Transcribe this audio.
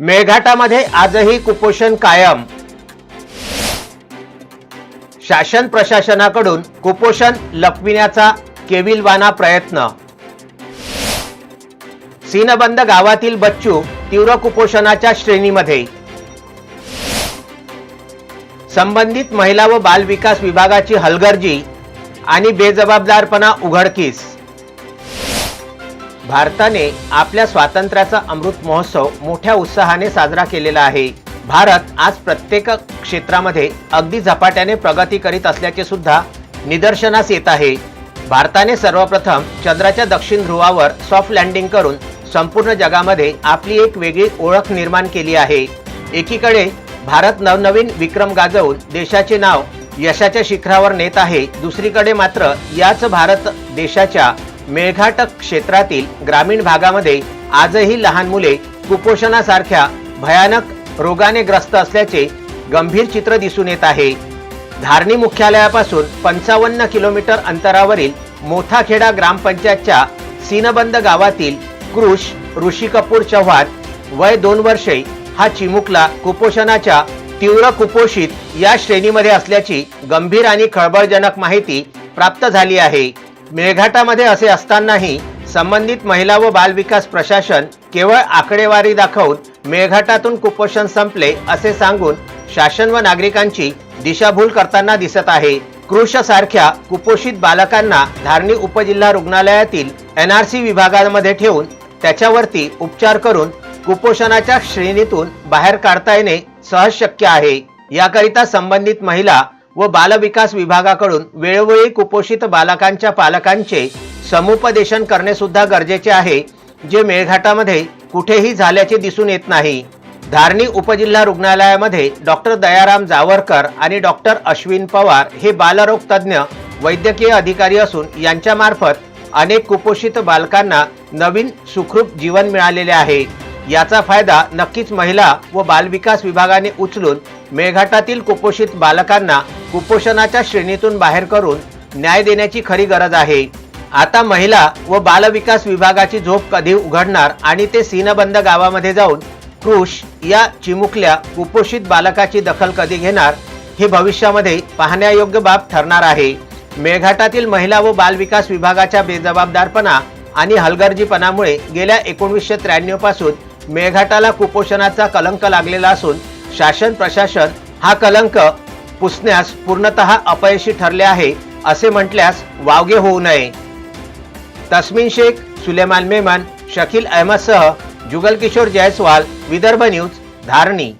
मेळघाटामध्ये आजही कुपोषण कायम. शासन प्रशासनाकडून कुपोषण लपविण्याचा केविलवाना प्रयत्न. सीनबंद गावातील बच्चू तीव्र कुपोषणाच्या श्रेणीमध्ये. संबंधित महिला व बाल विकास विभागाची हलगर्जी आणि बेजबाबदारपणा उघडकीस. भारताने आपल्या स्वातंत्र्याचा अमृत महोत्सव मोठ्या उत्साहाने साजरा केलेला आहे. भारत आज प्रत्येक क्षेत्रामध्ये अगदी झपाट्याने प्रगती करीत असल्याचे सुद्धा निदर्शनास येत आहे. भारताने सर्वप्रथम चंद्राच्या दक्षिण ध्रुवावर सॉफ्ट लँडिंग करून संपूर्ण जगामध्ये आपली एक वेगळी ओळख निर्माण केली आहे. एकीकडे भारत नवनवीन विक्रम गाजवून देशाचे नाव यशाच्या शिखरावर नेत आहे. दुसरीकडे मात्र याच भारत देशाच्या मेळघाटक क्षेत्रातील ग्रामीण भागामध्ये आजही लहान मुले कुपोषणासारख्या भयानक रोगाने ग्रस्त असल्याचे गंभीर चित्र दिसून येत आहे. धारणी मुख्यालयापासून पंचावन्न किलोमीटर अंतरावरील मोथाखेडा ग्रामपंचायतच्या सीनबंद गावातील कृष ऋषी कपूर चव्हाण वय दोन वर्षे हा चिमुकला कुपोषणाच्या तीव्र कुपोषित या श्रेणीमध्ये असल्याची गंभीर आणि खळबळजनक माहिती प्राप्त झाली आहे. मेळघाटामध्ये असे असतानाही संबंधित महिला व बालविकास प्रशासन केवळ आकडेवारी दाखवून मेळघाटातून कुपोषण संपले असे सांगून शासन व नागरिकांची दिशाभूल करताना दिसत आहे. कृषसारख्या कुपोषित बालकांना धारणी उपजिल्हा रुग्णालयातील एनआरसी विभागामध्ये ठेवून त्याच्यावरती उपचार करून कुपोषणाच्या श्रेणीतून बाहेर काढता येणे सहज शक्य आहे. याकरिता संबंधित महिला व बालविकास विभागाकडून वेळोवेळी कुपोषित बालकांच्या पालकांचे समुपदेशन करणे सुद्धा गरजेचे आहे जे मेळघाटामध्ये कुठेही झाल्याचे दिसून येत नाही. धारणी उपजिल्हा रुग्णालयामध्ये डॉक्टर दयाराम जावरकर आणि डॉक्टर अश्विन पवार हे बालरोग तज्ज्ञ वैद्यकीय अधिकारी असून यांच्यामार्फत अनेक कुपोषित बालकांना नवीन सुखरूप जीवन मिळालेले आहे. याचा फायदा नक्कीच महिला व बालविकास विभागाने उचलून मेळघाटातील कुपोषित बालकांना कुपोषणाच्या श्रेणीतून बाहेर करून न्याय देण्याची खरी गरज आहे. आता महिला व बालविकास विभागाची झोप कधी उघडणार आणि ते सीनबंद गावामध्ये जाऊन कृष या चिमुकल्या कुपोषित बालकाची दखल कधी घेणार हे भविष्यामध्ये पाहण्यायोग्य बाब ठरणार आहे. मेळघाटातील महिला व बालविकास विभागाच्या बेजबाबदारपणा आणि हलगर्जीपणामुळे गेल्या एकोणीसशे त्र्याण्णवपासून मेळघाटाला कुपोषणाचा कलंक लागलेला असून शासन प्रशासन हा कलंक पुसण्यास पूर्णतः अपयशी ठरले आहे असे म्हटल्यास वावगे होऊ नये. तस्मिन शेख सुलेमान मेमन शकील अहमदसह जुगल किशोर जयस्वाल विदर्भ न्यूज धारणी.